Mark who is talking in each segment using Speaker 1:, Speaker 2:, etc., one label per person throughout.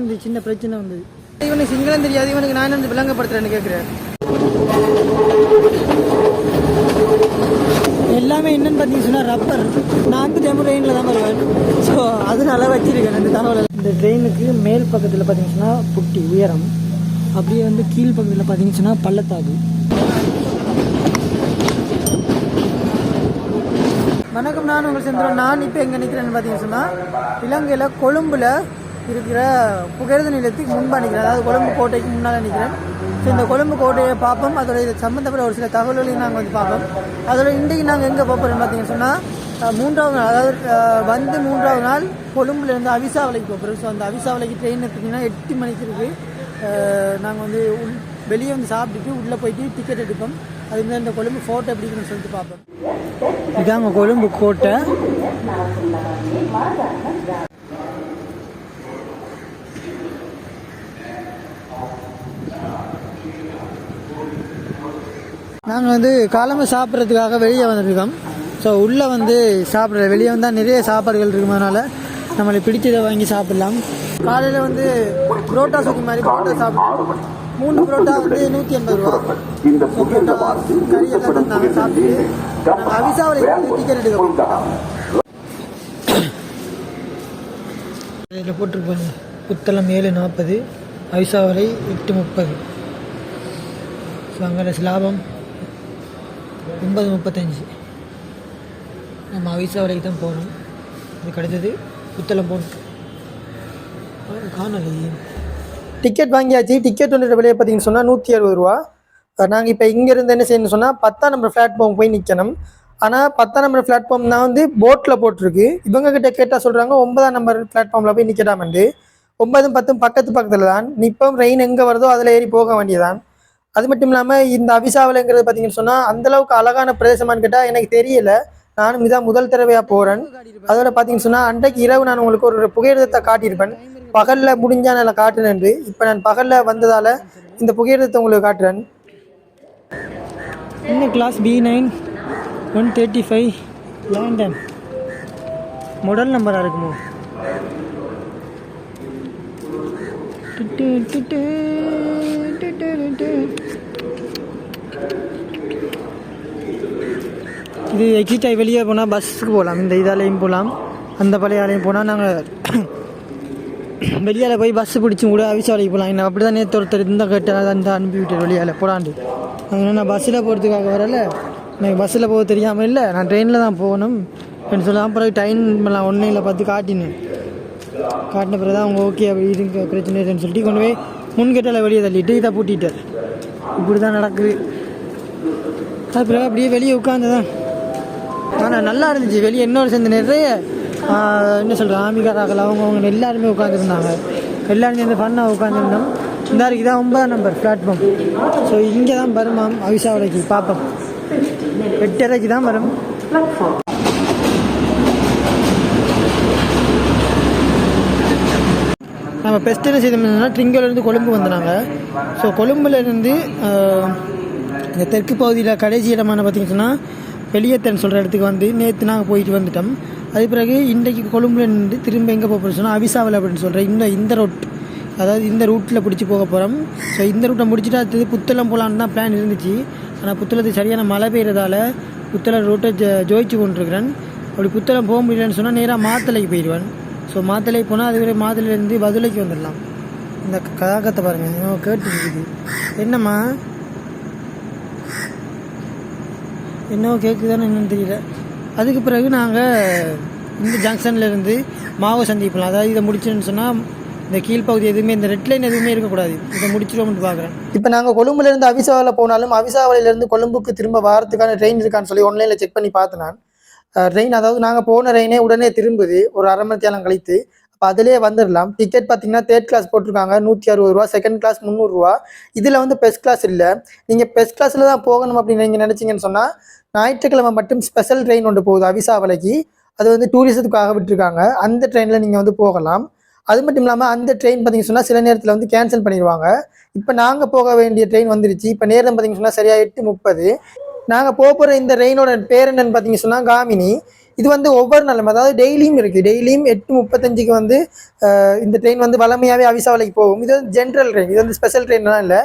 Speaker 1: வந்து சின்ன பிரச்சனை வந்தது. இவனுக்கு சிங்களம் தெரியாது இவனுக்கு நான் வந்து விளங்கப்படுத்துறேன்னு கேட்குறேன் எல்லாமே என்னன்னு பார்த்தீங்கன்னா ரப்பர். நான் வந்து டெமோ ட்ரெயினில் தான் வருவேன். ஸோ அதனால வச்சிருக்கேன் அந்த தகவலை இந்த ட்ரெயினுக்கு மேல் பக்கத்தில் பார்த்தீங்கன்னா புட்டி உயரம். அப்படியே வந்து கீழ் பக்கத்தில் பார்த்தீங்கன்னா பள்ளத்தாக்கு. வணக்கம் நான் உங்கள் செந்திரன் நான் இப்போ எங்கே நிற்கிறேன்னு பார்த்தீங்கன்னு சொன்னால் இலங்கையில் கொழும்புல இருக்கிற புகையிரத நிலையத்துக்கு முன்பாக நிற்கிறேன். அதாவது கொழும்பு கோட்டைக்கு முன்னால் நிற்கிறேன். ஸோ இந்த கொழும்பு கோட்டையை பார்ப்போம். அதோட இது சம்மந்தப்பட்ட ஒரு சில தகவல்களையும் நாங்கள் வந்து பார்ப்போம். அதோட இன்றைக்கு நாங்கள் எங்கே போகிறோம்னு பார்த்தீங்கன்னு சொன்னால் மூன்றாவது நாள் அதாவது வந்து மூன்றாவது நாள் கொழும்புலேருந்து அவிசாவலைக்கு போகிறோம் ஸோ அந்த அவிசாவலைக்கு ட்ரெயின் எடுத்திங்கன்னா எட்டு மணிக்கு இருக்குது நாங்கள் வந்து உள் வெளியே வந்து சாப்பிட்டுட்டு உள்ளே போயிட்டு டிக்கெட் எடுப்போம். அது மாதிரி இந்த கொழும்பு ஃபோட்டோ எப்படின்னு சொல்லிட்டு பார்ப்போம். இதாங்க கொழும்பு கோட்டை. நாங்கள் வந்து காலம்பு சாப்பிட்றதுக்காக வெளியே வந்துருக்கோம். ஸோ உள்ளே வந்து சாப்பிட்ற வெளியே வந்தால் நிறைய சாப்பாடுகள் இருக்குறதுனால நம்மளுக்கு பிடிச்சதை வாங்கி சாப்பிடலாம். காலையில் வந்து புரோட்டா சுற்றி மாதிரி புரோட்டா சாப்பிட்டு மூணு புரோட்டா வந்து நூற்றி எண்பது ரூபா. புரோட்டா கறி எல்லாம் தந்தாங்க சாப்பிட்டு நாங்கள் அவிசாவில் டிக்கெட் எடுக்க இதில் போட்டிருப்பாங்க புத்தளம் ஏழு நாற்பது அவிசாவரை எட்டு முப்பது. ஸோ அங்கே லாபம். ஒன்பது முப்பத்தஞ்சு. நம்ம அவிசாவரைக்கு தான் போகணும். அதுக்கு அடுத்தது புத்தளம் போகணும். காணொலி டிக்கெட் வாங்கியாச்சு. டிக்கெட் வந்துட்டு விலையை பார்த்தீங்கன்னு சொன்னால் நூற்றி அறுபது ரூபா. நாங்கள் இப்போ இங்கேருந்து என்ன செய்யணும்னு சொன்னால் பத்தாம் நம்பர் பிளாட்ஃபார்ம் போய் நிற்கணும் ஆனால் பத்தாம் நம்பர் பிளாட்ஃபார்ம் தான் வந்து போட்டில் போட்டிருக்கு. இவங்க கிட்ட கேட்டால் சொல்கிறாங்க ஒன்பதாம் நம்பர் பிளாட்ஃபார்மில் போய் நிற்கலாமண்டு ஒன்பதும் பத்தும் பக்கத்து பக்கத்தில் தான் நிப்பம் ரெயின் எங்கே வருதோ அதில் ஏறி போக வேண்டியதான் அது மட்டும் இல்லாமல் இந்த அபிசாவலைங்கிறது பார்த்தீங்கன்னு சொன்னால் அந்தளவுக்கு அழகான பிரதேசமான்னு கேட்டால் எனக்கு தெரியல. நானும் இதான் முதல் தடவையாக போகிறேன் அதோட பார்த்தீங்கன்னு சொன்னால் அன்றைக்கு இரவு நான் உங்களுக்கு ஒரு புகையிரதத்தை காட்டியிருப்பேன். பகலில் முடிஞ்சால் நான் காட்டுனேன். இப்போ நான் பகலில் வந்ததால் இந்த புகையிரதத்தை உங்களுக்கு காட்டுறேன். இந்த class B nine one thirty five lantern முதல் நம்பராக இருக்குமோ? டிட்டு டிட்டு டிட்டு டு, டு, டு, டு. இது எக்ஸிட் ஆகி வெளியே போனால் பஸ்ஸுக்கு போகலாம். இந்த இதாலையும் போகலாம். அந்த பழையாலையும் போனால் நாங்கள் வெளியால் போய் பஸ்ஸு பிடிச்சி கூட அவிசாலைக்கு போகலாம். என்ன அப்படி தான் நேற்று ஒருத்தர் இந்த கேட்டால் அந்த அனுப்பிவிட்டு வெளியால் போடாண்டு அதனால் நான் பஸ்ஸில் போகிறதுக்காக வரல. எனக்கு பஸ்ஸில் போக தெரியாமல் இல்லை. நான் ட்ரெயினில் தான் போகணும் அப்படின்னு சொல்லலாம் பிறகு டைம் நான் ஒன்றும் இல்லை பார்த்து காட்டினேன் காட்டின பிறகு தான் அவங்க ஓகே அப்படி இருக்க பிரச்சனை இல்லைன்னு சொல்லிட்டு கொண்டு போய் முன்கெட்டால வெளியே தள்ளிட்டு இதை பூட்டிட்டார். இப்படி தான் நடக்குது. அது பிறகு அப்படியே வெளியே உட்காந்து தான் ஆனால் நல்லா இருந்துச்சு. வெளியே இன்னொரு சேர்ந்து நிறைய என்ன சொல்கிறேன் ஆமிகாராக்கள் அவங்க அவங்க எல்லாருமே உட்காந்துருந்தாங்க எல்லாருமே இந்த ஃபன்னாக உட்காந்துருந்தோம் இந்த இருக்கு தான் ஒன்பதாம் நம்பர் பிளாட்ஃபார்ம் ஸோ இங்கே தான் வருமாம் அவிசாவளைக்கு பார்ப்போம் எட்டரைக்கு தான் வரும். நம்ம பெஸ்ட் என்ன செய்தோம்னா ட்ரிங்கோலேருந்து கொழும்பு வந்தாங்க. ஸோ கொழும்புலேருந்து இந்த தெற்கு பகுதியில் கடைசி இடமான பார்த்தீங்கன்னா வெளியேத்தன் சொல்கிற இடத்துக்கு வந்து நேற்று நாங்கள் போயிட்டு வந்துட்டோம். அது பிறகு இன்றைக்கு கொழும்புலேருந்து திரும்ப எங்கே போக போகிறோம் சொன்னால் அவிசாவல் அப்படின்னு சொல்கிறேன் இந்த இந்த ரோட் அதாவது இந்த ரூட்டில் பிடிச்சி போக போகிறோம் ஸோ இந்த ரூட்டை முடிச்சுட்டு அடுத்தது புத்தளம் போகலான்னு தான் பிளான் இருந்துச்சு. ஆனால் புத்தளத்துக்கு சரியான மழை பெய்கிறதால புத்தளம் ரூட்டை ஜ ஜோதிச்சு கொண்டிருக்கிறேன். அப்படி புத்தளம் போக முடியலன்னு சொன்னால் நேராக மாத்தளைக்கு போயிடுவேன். ஸோ மாத்தலைக்கு போனால் அதுவரை மாத்தலையிலேருந்து பதுளைக்கு வந்துடலாம். இந்த கதாக்கத்தை பாருங்கள் கேட்டுருக்குது கேட்டு என்னம்மா? என்னவோ கேட்குதான்னு என்னன்னு தெரியல. அதுக்கு பிறகு நாங்கள் இந்த ஜங்ஷன்லேருந்து மாவு சந்திப்பலாம் அதாவது இதை முடிச்சுன்னு சொன்னால் இந்த கீழ்ப்பகுதி எதுவுமே இந்த ரெட் லைன் எதுவுமே இருக்கக்கூடாது. இதை முடிச்சிடுவோம்னு பார்க்குறேன் இப்போ நாங்கள் கொழும்புலேருந்து அவிசாவில் போனாலும் அவிசாவளிலேருந்து கொழும்புக்கு திரும்ப வாரத்துக்கான ட்ரெயின் இருக்கான்னு சொல்லி ஆன்லைனில் செக் பண்ணி பார்த்தேன் நான் ட்ரெயின் அதாவது நாங்கள் போன ட்ரெயினே உடனே திரும்புது. ஒரு அரை மணி நேரம் கழித்து இப்போ அதிலே வந்துடலாம் டிக்கெட் பார்த்தீங்கன்னா தேர்ட் கிளாஸ் போட்டிருக்காங்க. நூற்றி அறுபது ரூபா செகண்ட் கிளாஸ் முந்நூறுரூவா இதில் வந்து பெஸ்ட் கிளாஸ் இல்லை. நீங்கள் பெஸ்ட் கிளாஸில் தான் போகணும் அப்படின்னு நீங்கள் நினச்சிங்கன்னு சொன்னால் ஞாயிற்றுக்கிழமை மட்டும் ஸ்பெஷல் ட்ரெயின் ஒன்று போகுது அவிசாவலைக்கு அது வந்து டூரிசத்துக்காக விட்டுருக்காங்க. அந்த ட்ரெயினில் நீங்கள் வந்து போகலாம். அது மட்டும் இல்லாமல் அந்த ட்ரெயின் பார்த்தீங்கன்னு சொன்னால் சில நேரத்தில் வந்து கேன்சல் பண்ணிடுவாங்க இப்போ நாங்கள் போக வேண்டிய ட்ரெயின் வந்துருச்சு. இப்போ நேரம் பார்த்தீங்கன்னு சொன்னால் சரியாக எட்டு முப்பது. நாங்கள் போக போகிற இந்த ரெயினோட பேர் என்னன்னு பார்த்தீங்க சொன்னால் காமினி. இது வந்து ஒவ்வொரு நாளும் அதாவது டெய்லியும் இருக்குது டெய்லியும் எட்டு முப்பத்தஞ்சுக்கு வந்து இந்த ட்ரெயின் வந்து வளமையாகவே அவிசாவலைக்கு போகும். இது வந்து ஜென்ரல் ட்ரெயின் இது வந்து ஸ்பெஷல் ட்ரெயின்லாம் இல்லை.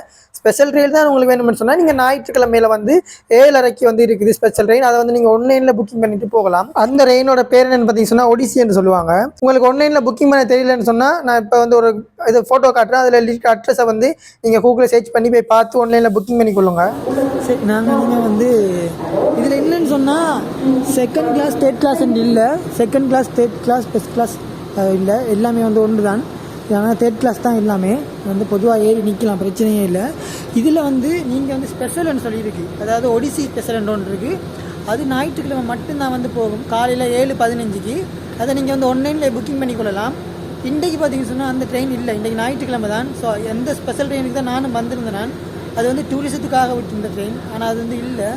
Speaker 1: ஸ்பெஷல் ரயில் தான் உங்களுக்கு வேணும்னு சொன்னால் நீங்கள் ஞாயிற்றுக்கிழமையில வந்து ஏழரைக்கு வந்து இருக்குது ஸ்பெஷல் ட்ரெயின் அதை வந்து நீங்கள் ஒன்லைனில் புக்கிங் பண்ணிட்டு போகலாம். அந்த ரெயினோட பேர் என்னன்னு பார்த்தீங்கன்னா ஒடிசி என்று சொல்லுவாங்க. உங்களுக்கு ஒன்லைனில் புக்கிங் பண்ண தெரியலன்னு சொன்னால் நான் இப்போ வந்து ஒரு இது ஃபோட்டோ காட்டுறேன். அதில் லிங்க் அட்ரஸை வந்து நீங்கள் கூகுளில் சர்ச் பண்ணி போய் பார்த்து ஒன்லைனில் புக்கிங் பண்ணி கொள்ளுங்க சரி நாங்கள் நீங்கள் வந்து இதில் என்னன்னு சொன்னால் செகண்ட் கிளாஸ் தேர்ட் கிளாஸ் இல்லை. Second class third class first class இல்லை. எல்லாமே வந்து ஒன்று தான் ஏன்னா தேர்ட் கிளாஸ் தான் எல்லாமே. வந்து பொதுவாக ஏறி நிற்கலாம் பிரச்சனையே இல்லை. இதில் வந்து நீங்கள் வந்து ஸ்பெஷல்னு சொல்லியிருக்கு. அதாவது ஒடிசி ஸ்பெஷல்னு ஒன்று இருக்குது அது ஞாயிற்றுக்கிழமை மட்டும்தான் வந்து போகும். காலையில் ஏழு பதினஞ்சுக்கு. அதை நீங்கள் வந்து ஒன்லைனில் புக்கிங் பண்ணிக்கொள்ளலாம் இன்றைக்கு பார்த்தீங்கன்னு சொன்னால் அந்த ட்ரெயின் இல்லை. இன்றைக்கு ஞாயிற்றுக்கிழமை தான். ஸோ எந்த ஸ்பெஷல் ட்ரெயினுக்கு தான் நானும் வந்திருந்தேன் நான். அது வந்து டூரிசத்துக்காக விட்டுருந்த ட்ரெயின் ஆனால் அது வந்து இல்லை.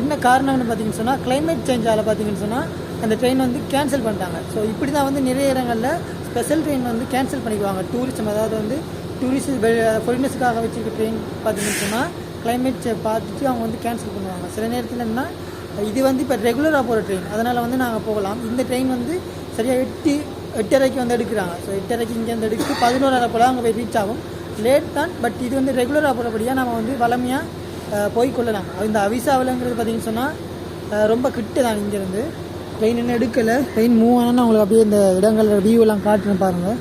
Speaker 1: என்ன காரணம்னு பார்த்தீங்கன்னு சொன்னால் கிளைமேட் சேஞ்ச் பார்த்தீங்கன்னு சொன்னால் அந்த ட்ரெயின் வந்து கேன்சல் பண்ணிட்டாங்க. ஸோ இப்படி தான் வந்து நிறைய இடங்களில் ஸ்பெஷல் ட்ரெயின் வந்து கேன்சல் பண்ணிக்குவாங்க. டூரிசம் அதாவது வந்து டூரிஸ்ட் ஃபாரினர்ஸுக்காக வச்சுருக்க ட்ரெயின் பார்த்தீங்கன்னு சொன்னால் பார்த்துட்டு அவங்க வந்து கேன்சல் பண்ணுவாங்க. சில நேரத்தில் என்ன இது வந்து இப்போ ரெகுலராக போகிற ட்ரெயின் அதனால் வந்து நாங்கள் போகலாம். இந்த ட்ரெயின் வந்து சரியாக எட்டு எட்டரைக்கு வந்து எடுக்கிறாங்க. ஸோ எட்டரைக்கு இங்கேருந்து எடுத்து பதினோரரை போல் அங்கே போய் ரீச் ஆகும். லேட் தான் பட் இது வந்து ரெகுலராக போகிறபடியாக நம்ம வந்து வளமையாக போய் கொள்ளலாம் இந்த அவிசாவிலங்கிறது பார்த்தீங்கன்னு சொன்னால் ரொம்ப கிட்ட தான் இங்கேருந்து ட்ரெயின் இன்னும் எடுக்கலை. ட்ரெயின் மூவ் ஆனால் உங்களுக்கு அப்படியே இந்த இடங்களோட வியூவெல்லாம் காட்டுறேன் பாருங்கள்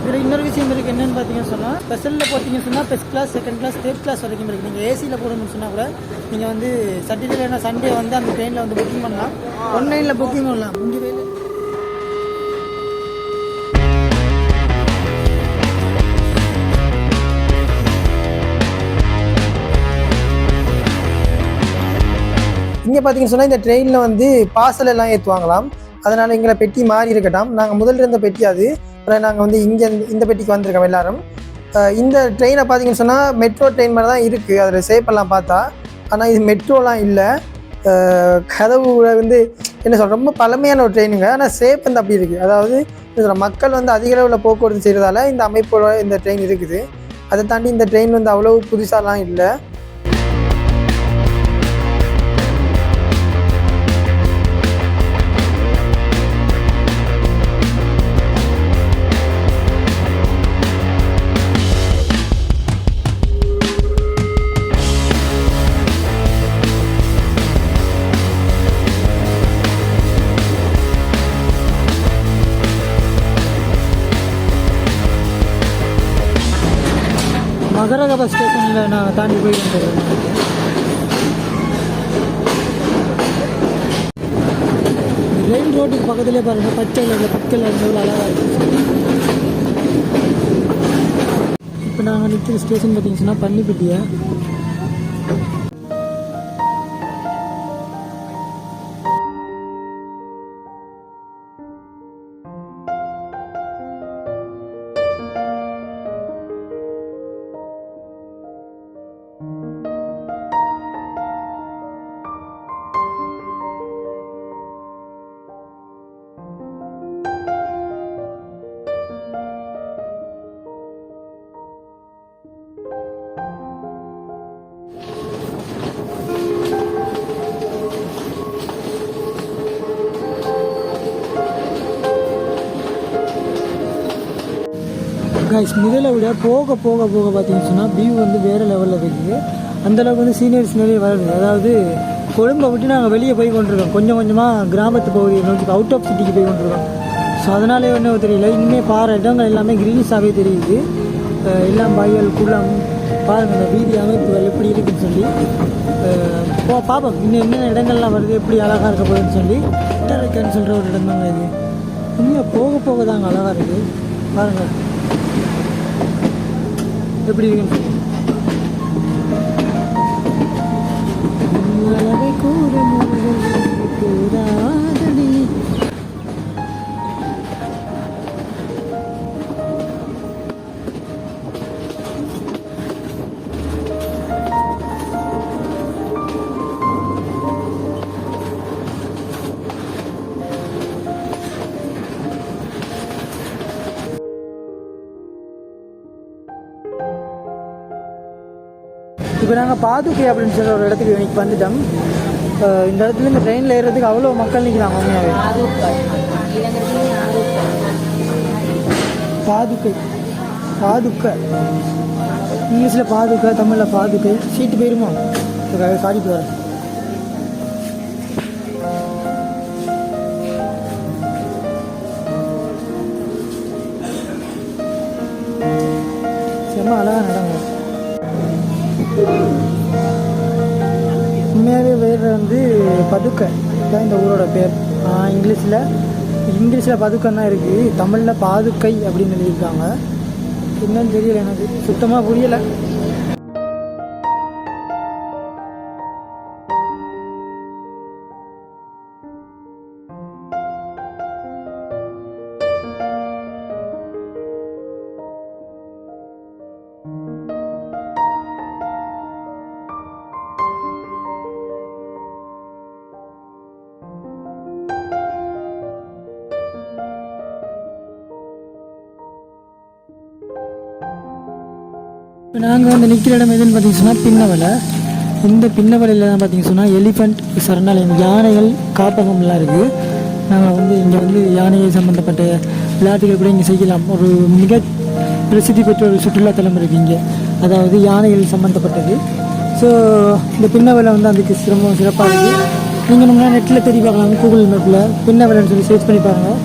Speaker 1: இதில் இன்னொரு விஷயம் இருக்குது என்னென்னு பார்த்தீங்கன்னு சொன்னால் ஸ்பெஷலில் போட்டிங்கன்னு சொன்னால் first class second class third class வரைக்கும் இருக்குது நீங்கள் ஏசியில் போடணும்னு சொன்னால் கூட நீங்கள் வந்து சாட்டர்டே சண்டே வந்து அந்த ட்ரெயினில் வந்து புக்கிங் பண்ணலாம். ஆன்லைனில் புக்கிங் பண்ணலாம். இங்கே வேலை இங்கே பார்த்தீங்கன்னு சொன்னால் இந்த ட்ரெயினில் வந்து பார்சல் எல்லாம் ஏற்றுவாங்களாம் அதனால் எங்களை பெட்டி மாறி இருக்கட்டும். நாங்கள் முதல்ல இருந்த பெட்டி அது. அப்புறம் நாங்கள் வந்து இங்கே இந்த பெட்டிக்கு வந்திருக்கோம் எல்லாரும். இந்த ட்ரெயினை பார்த்தீங்கன்னு சொன்னால் மெட்ரோ ட்ரெயின் மாதிரி தான் இருக்குது அதில் சேப்பெல்லாம் பார்த்தா. ஆனால் இது மெட்ரோலாம் இல்லை. கதவு வந்து என்ன சொல்கிற ரொம்ப பழமையான ஒரு ட்ரெயினுங்க ஆனால் சேஃப் வந்து அப்படி இருக்குது அதாவது மக்கள் வந்து அதிக அளவில் போக்குவரத்து செய்கிறதால இந்த அமைப்போட இந்த ட்ரெயின் இருக்குது. அதை தாண்டி இந்த ட்ரெயின் வந்து அவ்வளோ புதுசாலாம் இல்லை. தாண்டி போய் ரெயின் ரோட்டுக்கு பக்கத்துலேயே பாருங்கள் பச்சை கலரில் பக்கத்தில் எவ்வளோ அழகாக இருக்குது இப்போ நாங்கள் நிற்கிற ஸ்டேஷன் பார்த்தீங்கன்னா பன்னிப்பட்டியா கைஸ் முதல்ல விட போக போக போக பார்த்தீங்கன்னு சொன்னால் வியூ வந்து வேறு லெவலில் இருக்குது. அந்தளவுக்கு வந்து சீனியர்ஸ் நிறைய வளருது. அதாவது கொழும்பை விட்டு நாங்கள் வெளியே போய் கொண்டிருக்கோம். கொஞ்சம் கொஞ்சமாக கிராமத்து பகுதியை நோக்கி அவுட் ஆஃப் சிட்டிக்கு போய் கொண்டிருக்கோம். ஸோ அதனாலே ஒன்றும் தெரியல. இனிமேல் பாறை இடங்கள் எல்லாமே க்ரீனிஷாகவே தெரியுது. எல்லாம் வயல் குளம் பாருங்கள் இந்த வீதி அமைப்புகள் எப்படி இருக்குன்னு சொல்லி. போ பார்ப்போம் இன்னும் என்னென்ன இடங்கள்லாம் வருது எப்படி அழகாக இருக்க போகுதுன்னு சொல்லி. இருக்கேன்னு சொல்கிற ஒரு இடம் தாங்க இது. இன்னும் போக போக தாங்க அழகாக இருக்குது பாருங்கள் எப்படி இருக்குன்னு இப்போ நாங்கள் பாதுகை அப்படின்னு சொல்கிற ஒரு இடத்துக்கு இன்னைக்கு வந்துட்டோம். இந்த இடத்துல இந்த ட்ரெயினில் ஏறுறதுக்கு அவ்வளோ மக்கள் நிற்கிறாங்க உண்மையாகவே பாதுகை பாதுக்கை. இங்கிலீஷில் பாதுகை தமிழில் பாதுகை சீட்டு போயிருமா? சாரி போகிறேன் செம்ம அழகாக நடங்க வந்து பதுக்கை. தான் இந்த ஊரோட பேர். இங்கிலீஷில். இங்கிலீஷில் பதுக்கன்னா தான் இருக்குது தமிழில் பாதுக்கை அப்படின்னு எழுதியிருக்காங்க. என்னன்னு தெரியல எனக்கு. சுத்தமாக புரியலை. நாங்கள் வந்து நிற்கிற இடம் எதுன்னு பார்த்தீங்கன்னா பின்னவலை. இந்த பின்னவலையில் தான் பார்த்தீங்க சொன்னால் எலிஃபண்ட் சரணாலயம் யானைகள் காப்பகம்லாம் இருக்குது நாங்கள் வந்து இங்கே வந்து யானையை சம்மந்தப்பட்ட விளையாட்டுகள் கூட இங்கே செய்யலாம். ஒரு மிக பிரசித்தி பெற்ற ஒரு சுற்றுலாத்தலம் இருக்குது இங்கே. அதாவது யானைகள் சம்மந்தப்பட்டது ஸோ இந்த பின்னவலை வந்து அதுக்கு சிரமம் சிறப்பாக இருக்குது நீங்கள் நம்ம நெட்டில் தெரிய பார்க்கலாம் கூகுள் மேப்பில் பின்னவலைன்னு சொல்லி சர்ச் பண்ணி பாருங்கள்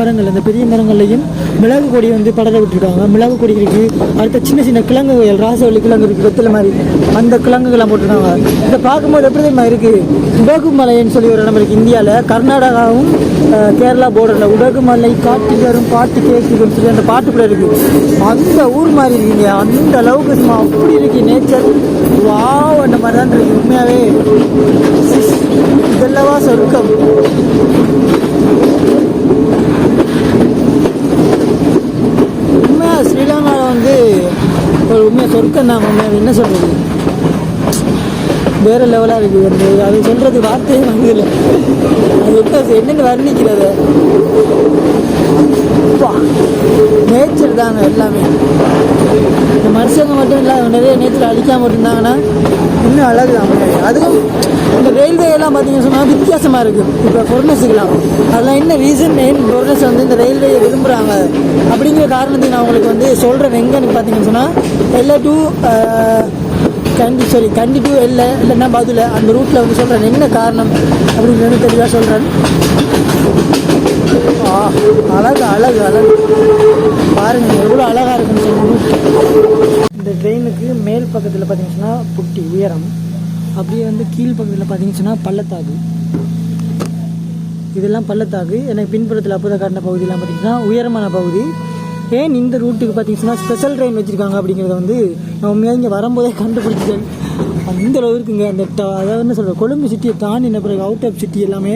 Speaker 1: மரங்கள் அந்த பெரிய மரங்கள்லையும் மிளகு கொடி வந்து படர விட்டுருக்காங்க. மிளகு கொடி இருக்குது அடுத்த சின்ன சின்ன கிழங்குகள் ராசவள்ளி கிழங்கு இருக்குது வெத்தலை மாதிரி அந்த கிழங்குகள்லாம் போட்டிருக்காங்க. இதை பார்க்கும்போது எப்படி தெரியுமா இருக்குது உடகுமலைன்னு சொல்லி ஒரு இடம் இருக்குது இந்தியாவில் கர்நாடகாவும் கேரளா போர்டரில் உடகுமலை காட்டி வரும் பாட்டு கேட்குதுன்னு சொல்லி அந்த பாட்டு கூட இருக்குது அந்த ஊர் மாதிரி இருக்கீங்க அந்த அளவுக்கு சும்மா அப்படி இருக்கு நேச்சர் வாவ் அந்த மாதிரி தான் இருக்கு உண்மையாவே இதெல்லாம் சொர்க்கம் உண்மையாக ஸ்ரீலங்காவில் வந்து ஒரு உண்மையாக சொர்க்கம் தான் உண்மையாக என்ன சொல்கிறது வேறு லெவலாக இருக்குது வந்து அது சொல்கிறது வார்த்தையே வந்ததில்லை அது என்ன என்னென்னு வர்ணிக்கிறது? நேச்சர் தாங்க எல்லாமே. இந்த மனுஷங்க மட்டும் இல்லாத நிறைய நேச்சர் அழிக்காமல் இருந்தாங்கன்னா இன்னும் அழகு தான். அதுவும் இந்த ரயில்வே எல்லாம் பார்த்தீங்கன்னு சொன்னால் வித்தியாசமாக இருக்குது இப்போ ஃபொர்னஸுக்கெல்லாம் அதெல்லாம் என்ன ரீசன் ஏன் ஃபொர்னஸ் வந்து இந்த ரயில்வேயை விரும்புகிறாங்க அப்படிங்கிற காரணத்தை நான் உங்களுக்கு வந்து சொல்கிறேன் எங்கன்னு பார்த்தீங்கன்னு சொன்னால் எல்லா டூ கண்டி சாரி கண்டிப்பாக இல்லை இல்லைன்னா பதில். அந்த ரூட்டில் வந்து சொல்கிறேன் என்ன காரணம் அப்படின்னு தெளிவாக சொல்கிறேன் அழகு அழகு அழகு. பாருங்க எவ்வளோ அழகாக இருக்குன்னு சொல்லி இந்த ட்ரெயினுக்கு மேல் பக்கத்தில் பார்த்தீங்கன்னா புட்டி உயரம். அப்படியே வந்து கீழ் பக்கத்தில் பார்த்தீங்கன்னா பள்ளத்தாக்கு. இதெல்லாம் பள்ளத்தாக்கு. எனக்கு பின்புறத்தில் அப்போதான் காட்டின பகுதியெல்லாம் பார்த்தீங்கன்னா உயரமான பகுதி. ஏன் இந்த ரூட்டுக்கு பார்த்தீங்கன்னா ஸ்பெஷல் ட்ரெயின் வச்சுருக்காங்க அப்படிங்கிறத வந்து நான் உண்மையாக இங்கே வரும்போதே கண்டுபிடிச்சிட்டேன். அந்த அளவுக்குங்க இருக்குங்க. அந்த அதாவது என்ன சொல்கிறேன் கொழும்பு சிட்டியை தாண்டின பிறகு அவுட் ஆஃப் சிட்டி எல்லாமே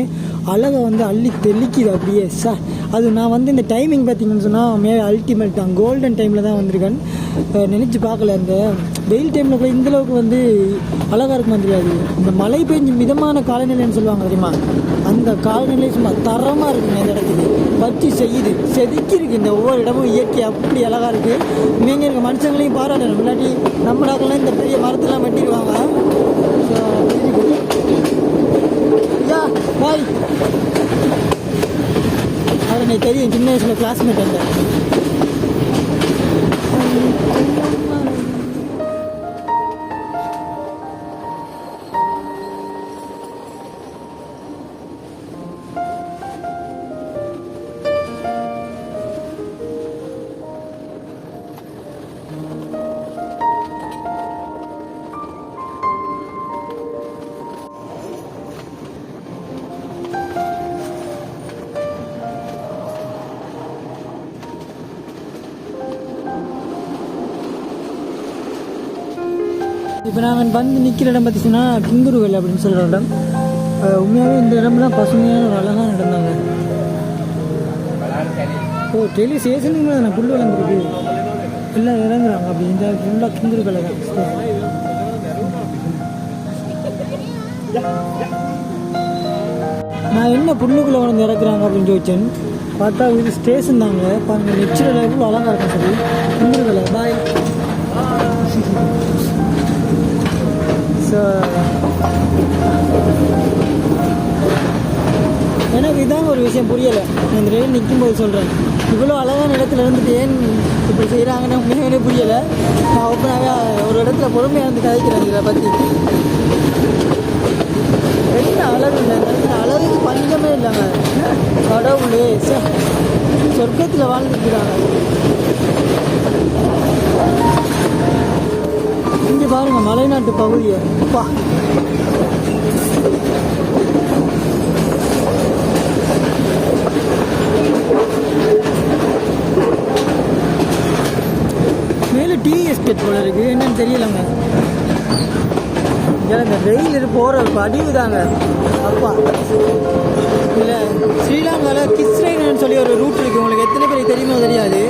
Speaker 1: அழகை வந்து அள்ளி தெளிக்குது அப்படியே. ச அது நான் வந்து இந்த டைமிங் பார்த்தீங்கன்னு சொன்னால் மே அல்டிமேட் தான். கோல்டன் டைமில் தான் வந்திருக்கேன். நினச்சி பார்க்கல அந்த வெயில் டைமில் கூட இந்தளவுக்கு வந்து அழகாக இருக்குமா தெரியாது. இந்த மழை பெஞ்சு மிதமான காலநிலைன்னு சொல்லுவாங்க தெரியுமா? அந்த காலநிலை சும்மா தரமாக இருக்குங்க இந்த இடத்துக்கு. பற்றி செய்யுது செதுக்கியிருக்கு இந்த ஒவ்வொரு இடமும் இயற்கை அப்படி அழகாக இருக்குது நீங்கள் இருக்க மனுஷங்களையும் பாராட்டணும். முன்னாடி நம்மளாக்கெல்லாம் இந்த பெரிய மரத்தெல்லாம் வெட்டிடுவாங்க. ஸோ யா பாய் எனக்கு தெரியும் சின்ன வயசில் கிளாஸ்மேட் அந்த இப்போ நாங்கள் வந்து நிற்கிற இடம் பார்த்தீங்கன்னா கிங்குருவல் அப்படின்னு சொல்கிற இடம். உண்மையாகவே இந்த இடம்லாம் பசுமையான ஒரு அழகான இடம் தாங்க. ஓ டெய்லி ஸ்டேஷனுக்கு மேலே புல் வளர்ந்துருக்கு எல்லாம் இறங்குறாங்க அப்படி இந்த ஃபுல்லாக கிங்குருவலை தான். நான் என்ன புல்லுக்குள்ளே வந்து இறக்குறாங்க அப்படின்னு ചോദിச்சேன் பார்த்தா இது ஸ்டேஷன் தாங்க. பாருங்கள் நெச்சில் எவ்வளோ அழகாக இருக்கும். சரி கிங்குருவலை பாய் எனக்கு இதான் ஒரு விஷயம் புரியலை. இந்த ரயில் நிற்கும் போது சொல்கிறேன் இவ்வளோ அழகான இடத்துல இருந்துட்டு ஏன் இப்படி செய்கிறாங்கன்னு உண்மையாகவே புரியலை. நான் ஒப்பனாக ஒரு இடத்துல பொறுமையாக இருந்து கதைக்கிறேன் இதை பற்றி என்ன அழகு இல்லை. இந்த அழகுக்கு பஞ்சமே இல்லைங்க. கடவுளே சே சொர்க்கத்தில் வாழ்ந்துருக்கிறாங்க இங்கே பாருங்க மலைநாட்டு பகுதியை. அப்பா மேலே டீ எஸ்டேட் போல இருக்கு. என்னன்னு தெரியலங்க. எனக்கு ரயில் போகிற படிவு தாங்க. அப்பா. இல்லை ஸ்ரீலங்காவில் கிஸ்ரைன்னு சொல்லி ஒரு ரூட் இருக்குது உங்களுக்கு எத்தனை பேருக்கு தெரியுமோ தெரியாது.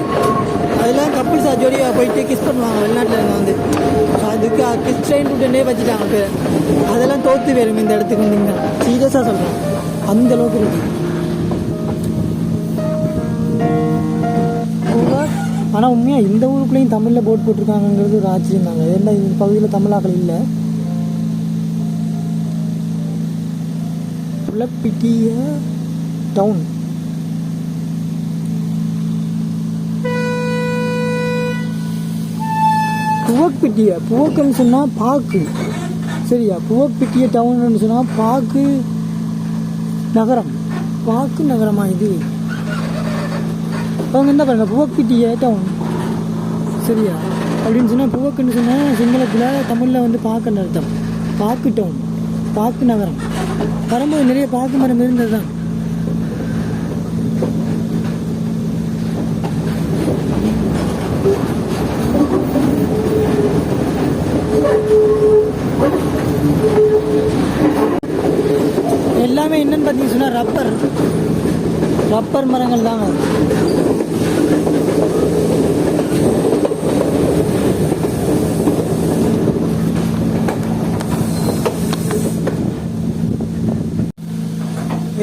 Speaker 1: அதெல்லாம் கப்பிள்ஸ் ஜோடியாக போயிட்டு கிஸ் பண்ணுவாங்க வெளிநாட்டில் இருந்து வந்து. ட்ரெயின் ரூட்டுன்னே வச்சுட்டாங்க பேர். அதெல்லாம் தோற்று போயிரும் இந்த இடத்துக்கு வந்தீங்கன்னா சீரியஸாக சொல்கிறேன் அந்த அளவுக்கு இருக்கு. ஆனால் உண்மையாக இந்த ஊருக்குள்ளேயும் தமிழில் போட் போட்டிருக்காங்கங்கிறது ஒரு ஆச்சரியம் தாங்க. ஏன்னா இந்த பகுதியில் தமிழாக்கள் இல்லை. புலப்பிட்டிய டவுன் புவக்பிட்டிய புவக்குன்னு சொன்னால் பாக்கு. சரியா? புவக்பிட்டிய டவுன்னு சொன்னால் பாக்கு நகரம். பாக்கு நகரமாக இது? அவங்க என்ன பண்ணுங்க புவக்பிட்டிய டவுன் சரியா? அப்படின்னு சொன்னால் புவக்குன்னு சொன்னால் சிங்களத்தில் தமிழில் வந்து பாக்குன்னு அர்த்தம். பாக்கு டவுன் பாக்கு நகரம். வரும்போது நிறைய பாக்கு மரம் இருந்தது தான் எல்லாமே என்னன்னு பார்த்தீங்கன்னு சொன்னால் ரப்பர். ரப்பர் மரங்கள் தாங்க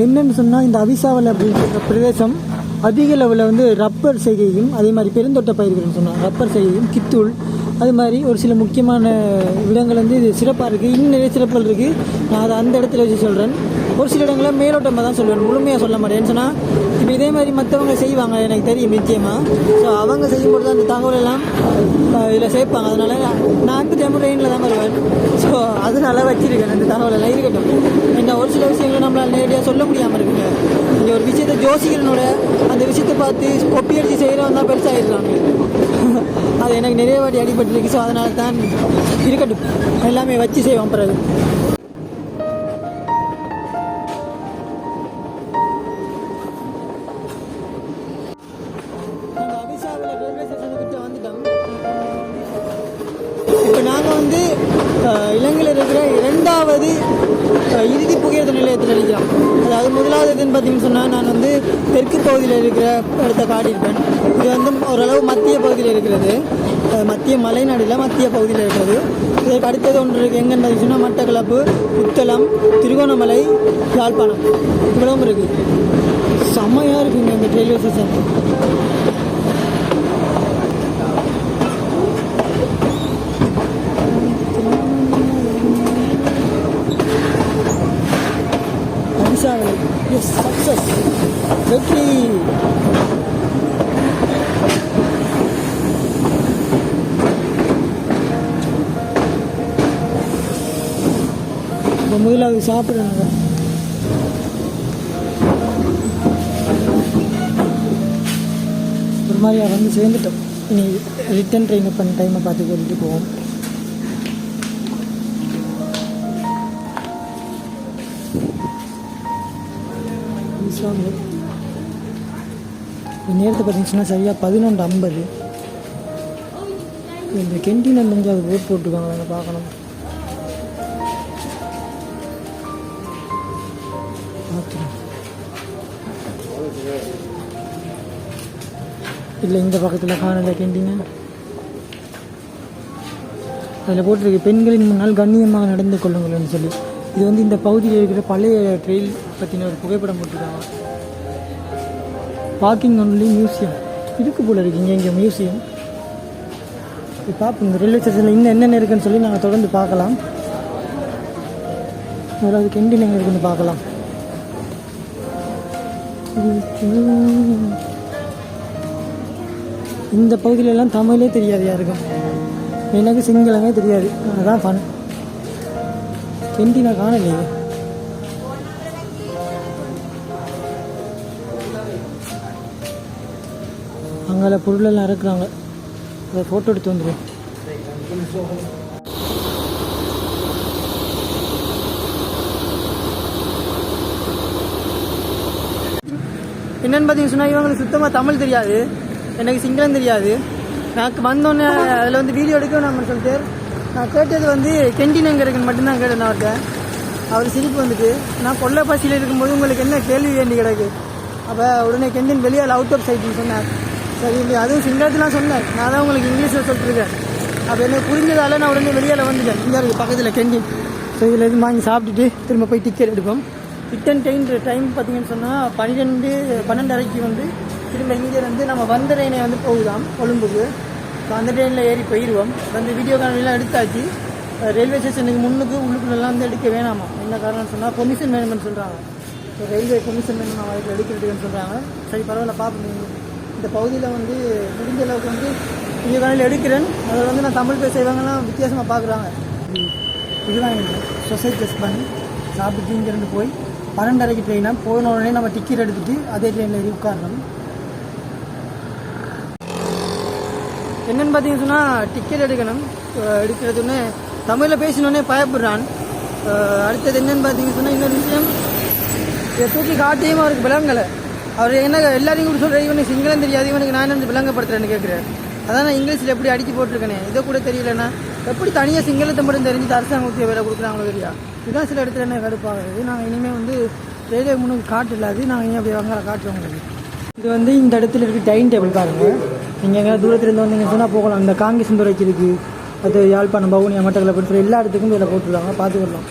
Speaker 1: என்னன்னு சொன்னால் இந்த அவிசாவல் அப்படின்ற பிரதேசம் அதிக லெவலில் வந்து ரப்பர் செய்கையும் அதே மாதிரி பெருந்தோட்ட பயிர்கள்னு சொன்னால் ரப்பர் செய்கையும் கித்தூள் அது மாதிரி ஒரு சில முக்கியமான இடங்கள் வந்து இது சிறப்பாக இருக்குது இன்னும் நிறைய சிறப்புகள் இருக்குது நான் அதை அந்த இடத்துல வச்சு சொல்கிறேன் ஒரு சில இடங்களில் மேலோட்டமாக தான் சொல்லுவேன். முழுமையாக சொல்ல மாட்டேன். சொன்னால் இப்போ இதே மாதிரி மற்றவங்க செய்வாங்க எனக்கு தெரியும் நிச்சயமாக ஸோ அவங்க செய்யும்போது தான் அந்த தகவல் எல்லாம் இதில் சேர்ப்பாங்க. அதனால் நான் அந்த டைம் ட்ரெயினில் தான் வருவேன். ஸோ அதனால வச்சிருக்கேன் அந்த தகவல் எல்லாம். இருக்கட்டும். இந்த ஒரு சில விஷயங்களை நம்மளால் நேரடியாக சொல்ல முடியாமல் இருக்குங்க. இந்த ஒரு விஷயத்தை ஜோசிகரனோட அந்த விஷயத்தை பார்த்து கொப்பி அடித்து செய்கிறவங்க தான் பெருசாகிடுறாங்க அது எனக்கு நிறைய வாட்டி அடிபட்டுருக்கு. ஸோ அதனால தான் இருக்கட்டும். எல்லாமே வச்சு செய்வோம் பிறகு. மத்திய மலைநாடில் மத்திய பகுதியில் இருக்கிறது. இதற்கு அடுத்தது ஒன்று இருக்குது எங்கன்னு சொன்னால் மட்டக்களப்பு புத்தளம் திருகோணமலை யாழ்ப்பாணம். இவ்வளவும் இருக்குது செம்மையாக இருக்குங்க இந்த ரயில்வே ஸ்டேஷன் எஸ் சக்ஸஸ் வெற்றி. முதல்ல முதலாவது சாப்பிடுங்க ஒரு மாதிரி வந்து சேர்ந்துட்டோம். இனி ரிட்டன் ட்ரெயின் பண்ண டைமை பார்த்து கொண்டுட்டு போவோம். நேரத்தை பார்த்தீங்கன்னா சரியாக பதினொன்று ஐம்பது. இந்த கெண்டீனில் முடிஞ்சு அது போட் போட்டுருக்காங்க பார்க்கணும். இல்லை இந்த பக்கத்தில் காணல கேண்டீங்க அதில் போட்டிருக்கு பெண்களின் முன்னால் கண்ணியமாக நடந்து கொள்ளுங்கள்னு சொல்லி. இது வந்து இந்த பகுதியில் இருக்கிற பழைய ட்ரெயில் பற்றின ஒரு புகைப்படம் போட்டிருக்காங்க. வாக்கிங் ஒன்லி மியூசியம் இதுக்கு போல இருக்கு. இங்கே இங்கே மியூசியம் இது பார்ப்போம் இந்த ரயில்வே ஸ்டேஷனில் இன்னும் என்னென்ன இருக்குன்னு சொல்லி நாங்கள் தொடர்ந்து பார்க்கலாம். அதாவது கெண்டில் எங்கே இருக்குன்னு பார்க்கலாம். இந்த பகுதியிலலாம் தமிழே தெரியாது யாருக்கும். எனக்கு சிங்களமே தெரியாது. அதுதான் ஃபன் கெண்டி நான் காணலையே அங்கே பொருளெல்லாம் இறக்குறாங்க. அதை ஃபோட்டோ எடுத்து வந்துடுவேன் என்னன்னு பார்த்தீங்கன்னா சொன்னால் இவங்களுக்கு சுத்தமாக தமிழ் தெரியாது. எனக்கு சிங்களம் தெரியாது. நான் வந்தோடனே அதில் வந்து வீடியோ எடுக்க நம்ம சொல்லிட்டு நான் கேட்டது வந்து கெண்டின் எங்கே இருக்குன்னு மட்டும்தான் கேட்டேன் நான் அவர்கிட்ட. அவர் சிரிப்பு வந்துட்டு நான் கொல்லை இருக்கும்போது உங்களுக்கு என்ன கேள்வி வேண்டி கிடக்கு? அப்போ உடனே கெண்டின் வெளியால் அவுட் ஆஃப் சைட்னு சொன்னார். சரி இல்லை அதுவும் சிங்களத்துலாம் சொன்னேன். நான் தான் உங்களுக்கு இங்கிலீஷில் சொல்லிட்டுருக்கேன். அப்போ எனக்கு புரிஞ்சதால நான் உடனே வெளியால் வந்துட்டேன். இங்கே இருக்குது பக்கத்தில் கெண்டின். ஸோ இதில் இது வாங்கி சாப்பிட்டுட்டு திரும்ப போய் டிக்கெட் எடுப்போம். ரிட்டன் ட்ரெயின் டைம் பார்த்தீங்கன்னு சொன்னால் பன்னிரெண்டு பன்னெண்டரைக்கு வந்து திரும்ப இங்கே வந்து நம்ம வந்த ட்ரெயினை வந்து போகுதாம் கொழும்புக்கு. ஸோ அந்த ட்ரெயினில் ஏறி போயிடுவோம் வந்து வீடியோ காணொலிலாம் எடுத்தாச்சு. ரயில்வே ஸ்டேஷனுக்கு முன்னுக்கு உள்ளுக்குள்ளெல்லாம் வந்து எடுக்க வேணாமா? என்ன காரணம்னு சொன்னால் பொமிஷன் வேணும்னு சொல்கிறாங்க ஸோ ரயில்வே பொமிஷன் வேணும் அதுக்கு எடுக்கிறதுக்குன்னு சொல்கிறாங்க சரி பரவாயில்ல பார்ப்போம் இந்த பகுதியில் வந்து முடிஞ்ச அளவுக்கு வந்து வீடியோ காணொலி எடுக்கிறேன். அதில் வந்து நான் தமிழ் பேசுகிறவங்கலாம் வித்தியாசமாக பார்க்குறாங்க இதுதான் சொசைட்டி டெஸ்ட் பண்ணி சாப்பிட்டு இங்கேருந்து போய் பன்னெண்டரைக்கு ட்ரெயினாக போன உடனே நம்ம டிக்கெட் எடுத்துட்டு அதே ட்ரெயினில் ஏறி உட்காரணும். என்னன்னு பார்த்தீங்கன்னு சொன்னால் டிக்கெட் எடுக்கணும். அஹ் எடுக்கிறதுன்னு தமிழில் பேசினோடனே பயப்படுறான். அடுத்தது என்னன்னு பார்த்தீங்கன்னு சொன்னால் இன்னொரு விஷயம். இதை தூக்கி காட்டியும் அவருக்கு விளங்கலை. அவர் என்ன எல்லாரையும் கூட சொல்கிற இவனுக்கு சிங்களம் தெரியாது இவனுக்கு நான் என்ன விளங்கப்படுத்துறேன்னு கேட்குறேன் அதான் நான் இங்கிலீஷில் எப்படி அடிச்சு போட்டிருக்கேனே இதை கூட தெரியலன்னா எப்படி தனியாக சிங்களத்தை மட்டும் தெரிஞ்சு அரசாங்க வேலை கொடுக்குறாங்களோ தெரியா? இதுதான் சில இடத்துல என்ன கடுப்பாகுது. நாங்கள் இனிமேல் வந்து ரயில்வே முன்னுக்கு காட்டு இல்லாது நாங்கள் இனி அப்படி வாங்க காட்டுறோம் உங்களுக்கு. இது வந்து இந்த இடத்துல இருக்க டைனிங் டேபிள் பாருங்கள் நீங்கள் எங்கேயாவது தூரத்துலேருந்து வந்தீங்கன்னு சொன்னால் போகலாம். இந்த காங்கேசந்துறைக்கு இருக்கு. அது யாழ்ப்பாணம் பவுனியா மட்டக்களப்பு படிச்சு எல்லா இடத்துக்கும் இதில் போட்டுருக்காங்க. பார்த்துக்கலாம்.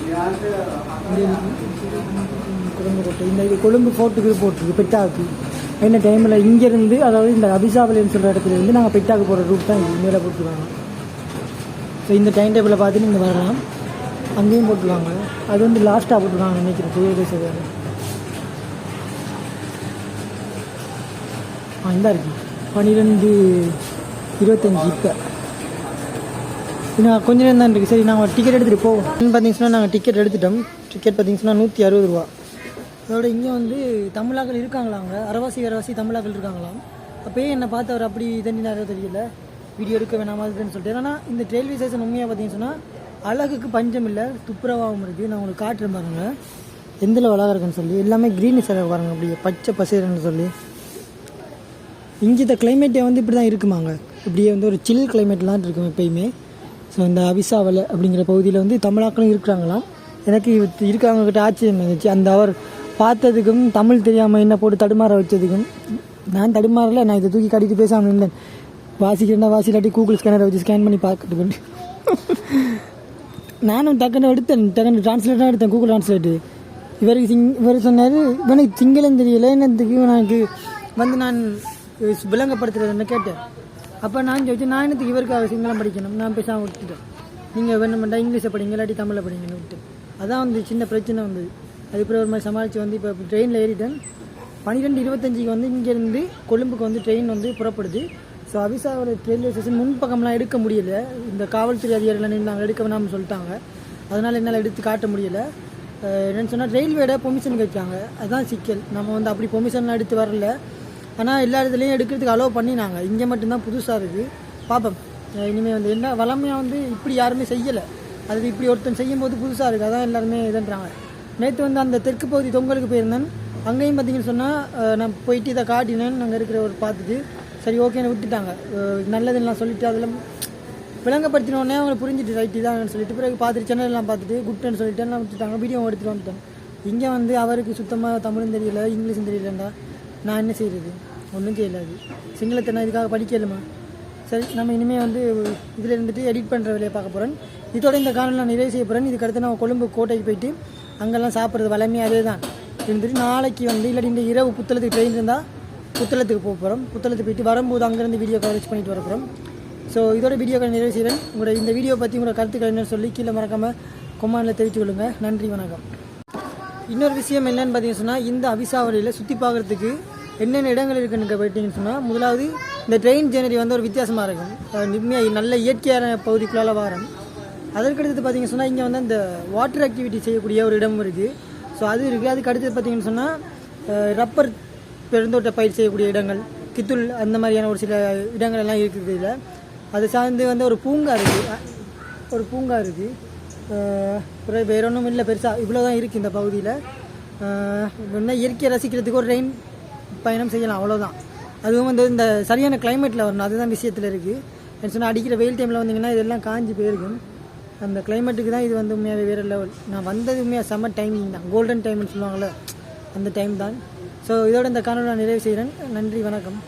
Speaker 1: கொழும்பு கோட்டை இந்த இது கொழும்பு ஃபோர்ட்டுக்கு போட்டிருக்கு பெட்டாவுக்கு என்ன டைமில் இங்கேருந்து அதாவது இந்த அபிசாவலின்னு சொல்கிற இடத்துல இருந்து நாங்கள் பெட்டாக்கு போகிற ரூட் தான் இங்கே மேலே போட்டுருக்காங்க. ஸோ இந்த டைம் டேபிளில் பார்த்து நீங்கள் வரலாம். அங்கேயும் போட்டுருவாங்க அது வந்து லாஸ்ட்டாக போட்டுருவாங்க நினைக்கிறேன். புயல் சரியாக ஆ இந்த இருக்குது பன்னிரெண்டு இருபத்தஞ்சி இப்போ. இன்னும் கொஞ்ச நேரம் தான் இருக்குது சரி நாங்கள் டிக்கெட் எடுத்துகிட்டு போவோம். பார்த்தீங்கன்னா நாங்கள் டிக்கெட் எடுத்துட்டோம். டிக்கெட் பார்த்தீங்கன்னா நூற்றி அறுபது ரூபா. அதோட இங்கே வந்து தமிழாக்கள் இருக்காங்களாங்க அரவாசி அரவாசி தமிழாக்கள் இருக்காங்களாம். அப்பயே என்னை பார்த்து அவர் அப்படி தண்ணினாரோ தெரியல. வீடியோ எடுக்க வேணாமா இருக்குன்னு சொல்லிட்டு. ஏன்னா இந்த ரயில்வே ஸ்டேஷன் உண்மையாக பார்த்தீங்கன்னு சொன்னால் அழகுக்கு பஞ்சம் இல்லை துப்புரவாகவும் இருக்குது நான் உங்களுக்கு காட்டுறேன் பாருங்க. எந்தில் அழகாக இருக்குன்னு சொல்லி. எல்லாமே க்ரீனிஷாக பாருங்கள் பாருங்க அப்படியே பச்சை பசேரன்னு சொல்லி. இங்கே இந்த கிளைமேட்டே வந்து இப்படி தான் இருக்குமாங்க. இப்படியே வந்து ஒரு சில் கிளைமேட்லாம் இருக்கும் எப்பயுமே. ஸோ இந்த அவிசாவலை அப்படிங்கிற பகுதியில் வந்து தமிழாக்களும் இருக்கிறாங்களாம். எனக்கு இவ- இருக்கிறவங்ககிட்ட ஆச்சரியம் இருந்துச்சு அந்த அவர் பார்த்ததுக்கும் தமிழ் தெரியாமல் என்ன போட்டு தடுமாற வச்சதுக்கும் நான் தடுமாறல நான் இதை தூக்கி கட்டிட்டு பேசாமல் இருந்தேன். வாசிக்கிறேன்னா வாசிக்காட்டி கூகுள் ஸ்கேனரை வச்சு ஸ்கேன் பண்ணி பார்க்கட்டு நானும் டக்குன்னு எடுத்தேன். டக்குன்னு ட்ரான்ஸ்லேட்டாக எடுத்தேன் கூகுள் ட்ரான்ஸ்லேட்டு இவருக்கு சிங் இவர் சொன்னார் இவனுக்கு சிங்களம் தெரியல என்னத்துக்கு எனக்கு வந்து நான் விளங்கப்படுத்துறதுன்னு கேட்டேன். அப்போ நான் சொல்லிச்சு நான் என்னத்துக்கு இவருக்காக சிங்களம் படிக்கணும். நான் பேசாமல் விட்டுட்டேன். நீங்கள் வேணுமெண்டா இங்கிலீஷை படிங்க இல்லாட்டி தமிழில் படிங்கன்னு விட்டு அதான் வந்து சின்ன பிரச்சனை வந்தது அதுக்கப்புறம் ஒரு மாதிரி சமாளித்து வந்து இப்போ ட்ரெயினில் ஏறிட்டேன். பன்னிரெண்டு இருபத்தஞ்சிக்கு வந்து இங்கேருந்து கொழும்புக்கு வந்து ட்ரெயின் வந்து புறப்படுது. ஸோ அபிசாவோட ரயில்வே ஸ்டேஷன் முன்பக்கம்லாம் எடுக்க முடியல. இந்த காவல்துறை அதிகாரிகள் நின்று எடுக்க வேணாம்னு சொல்லிட்டாங்க. அதனால் என்னால் எடுத்து காட்ட முடியல. என்னென்னு சொன்னால் ரயில்வேட பொமிஷன் கேட்காங்க. அதுதான் சிக்கல். நம்ம வந்து அப்படி பொமிஷன்லாம் எடுத்து வரல. ஆனால் எல்லா இடத்துலையும் எடுக்கிறதுக்கு அலோவ் பண்ணினாங்க. இங்கே மட்டும்தான் புதுசாக இருக்குது பார்ப்போம் இனிமேல் வந்து என்ன வளமையாக வந்து இப்படி யாருமே செய்யலை. அது இப்படி ஒருத்தன் செய்யும்போது புதுசாக இருக்குது அதான் எல்லாருமே இதுன்றாங்க. நேற்று வந்து அந்த தெற்கு பகுதி தொங்கலுக்கு போயிருந்தேன். அங்கேயும் பார்த்தீங்கன்னு சொன்னால் நான் போயிட்டு இதை காட்டினேன். அங்கே இருக்கிற ஒரு பார்த்துட்டு சரி ஓகேன்னு விட்டுட்டாங்க. நல்லதுன்னெலாம் சொல்லிவிட்டு சொல்லிட்டு அதில் விளங்கப்படுத்தின அவங்க புரிஞ்சுட்டு ரைட்டு தான் சொல்லிட்டு பிறகு பார்த்துட்டு சேனல்லாம் பார்த்துட்டு குட்டுன்னு சொல்லிட்டு எல்லாம் விட்டுட்டாங்க. வீடியோ எடுத்துகிட்டு வந்துட்டேன் இங்கே வந்து அவருக்கு சுத்தமாக தமிழும் தெரியல இங்கிலீஷும் தெரியலண்டா. நான் என்ன செய்கிறது ஒன்றும் செய்யலாது சிங்களத்தை நான் இதுக்காக படிக்கலுமா சரி நம்ம இனிமேல் வந்து இதில் இருந்துட்டு எடிட் பண்ணுற வேலையை பார்க்க போகிறேன் இதோட இந்த காணொலி நான் நிறைவு செய்ய போகிறேன் இதுக்கு அடுத்து நான் கொழும்பு கோட்டைக்கு போயிட்டு அங்கெல்லாம் சாப்பிட்றது வளமே அதே தான் இருந்துட்டு நாளைக்கு வந்து இல்லாட்டி இந்த இரவு புத்தளத்துக்கு ட்ரெயின் இருந்தால் புத்தளத்துக்கு போக போகிறோம் புத்தளத்துக்கு போயிட்டு வரும்போது அங்கேருந்து வீடியோ கவரேஜ் பண்ணிட்டு வர போகிறோம் ஸோ இதோட வீடியோக்களை நிறைவு செய்கிறேன் உங்களோட இந்த வீடியோ பற்றி உங்களோட கருத்துக்கள் என்னன்னு சொல்லி கீழே மறக்காமல் கொமானில் தெரிவித்து கொள்ளுங்கள் நன்றி வணக்கம். இன்னொரு விஷயம் என்னன்னு பார்த்தீங்கன்னு சொன்னால் இந்த அவிசாவளியில் சுற்றி பார்க்குறதுக்கு என்னென்ன இடங்கள் இருக்குன்னு போயிட்டீங்கன்னு சொன்னால் முதலாவது இந்த ட்ரெயின் ஜேர்னரி வந்து ஒரு வித்தியாசமாக இருக்கும். நிம்மியாக நல்ல இயற்கையான பகுதிக்குள்ளால வாரம். அதற்கடுத்து பார்த்தீங்கன்னு சொன்னால் இங்கே வந்து அந்த வாட்டர் ஆக்டிவிட்டி செய்யக்கூடிய ஒரு இடமும் இருக்குது ஸோ அது இருக்குது அதுக்கு அடுத்தது பார்த்தீங்கன்னு சொன்னால் ரப்பர் பெருந்தோட்ட பயிர் செய்யக்கூடிய இடங்கள் கித்துள் அந்த மாதிரியான ஒரு சில இடங்கள் எல்லாம் இருக்குது இதில். அது சார்ந்து வந்து ஒரு பூங்கா இருக்குது ஒரு பூங்கா இருக்குது வேற ஒன்றும் இல்லை பெருசாக இவ்வளோ தான் இருக்குது இந்த பகுதியில். இன்னும் இயற்கையை ரசிக்கிறதுக்கு ஒரு ரெயின் பயணம் செய்யலாம் அவ்வளோதான் அதுவும் வந்து இந்த சரியான கிளைமேட்டில் வரணும் அதுதான் விஷயத்தில் இருக்குது என்ன சொன்னால் அடிக்கிற வெயில் டைமில் வந்தீங்கன்னா இதெல்லாம் காஞ்சி போயிருக்கும். அந்த கிளைமேட்டுக்கு தான் இது வந்து உண்மையாகவே வேறு லெவல் நான் வந்தது உண்மையாக செம்ம டைமிங் தான். கோல்டன் டைம்னு சொல்லுவாங்கள்ல அந்த டைம் தான். ஸோ இதோட இந்த காணொலி நான் நிறைவு செய்கிறேன் நன்றி வணக்கம்.